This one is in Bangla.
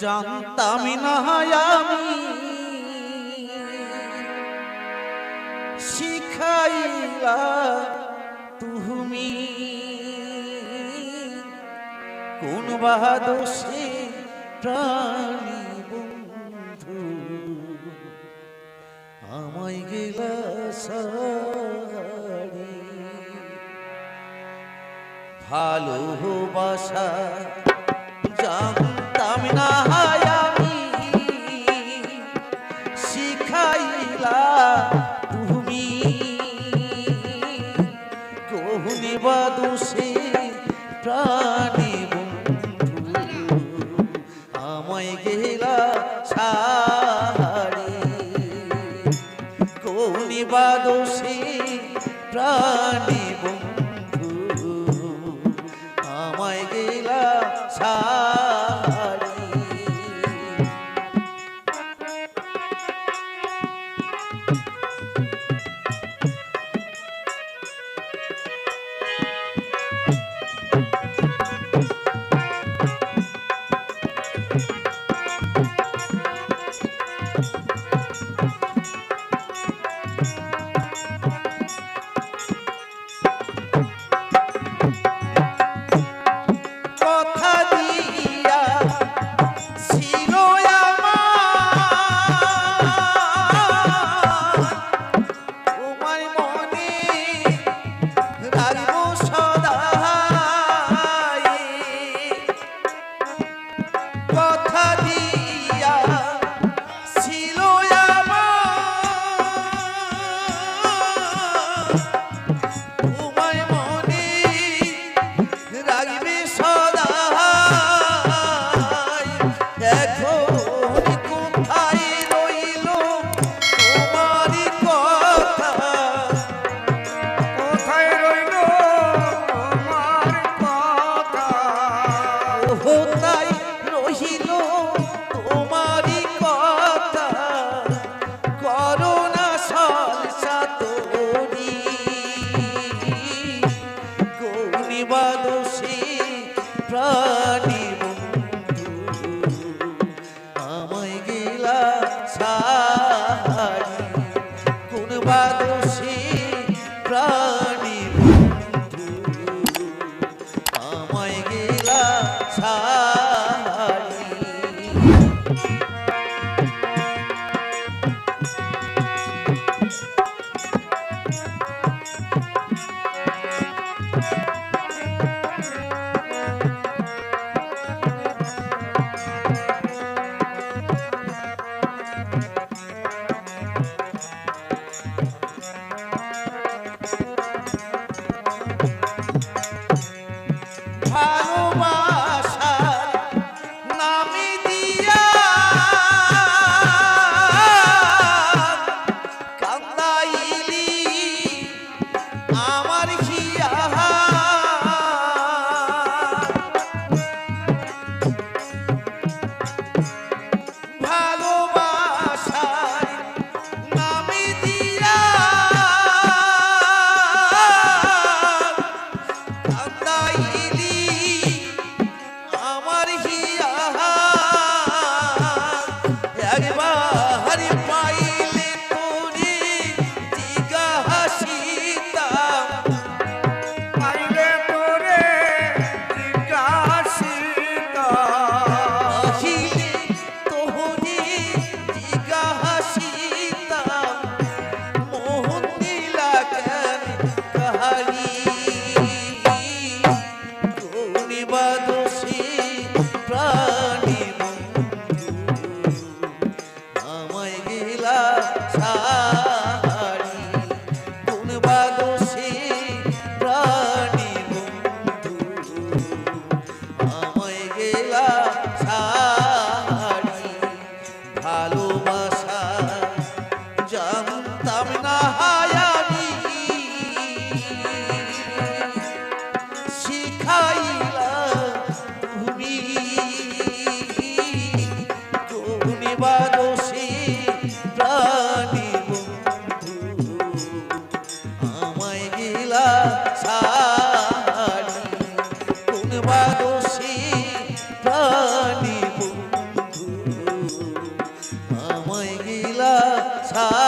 জানতামি না আমি। শিখাইলা তুমি। কোন বাহাদোষে প্রাণী বন্ধু? আমায় গেলা সারি ভালোবাসা জান আমায় গেলা সারি কোনি বাদসী প্রাণী রহিল তোমারি কথা। করোনা সলসা তোরি। গৌরী মানুষী প্রা দোষী প্রাণী আমায় গিলা সাহারি কোন বা দোষী প্রাণী বন্ধু। আমায় গিলা সাহারি ভালোবাসা রহিলা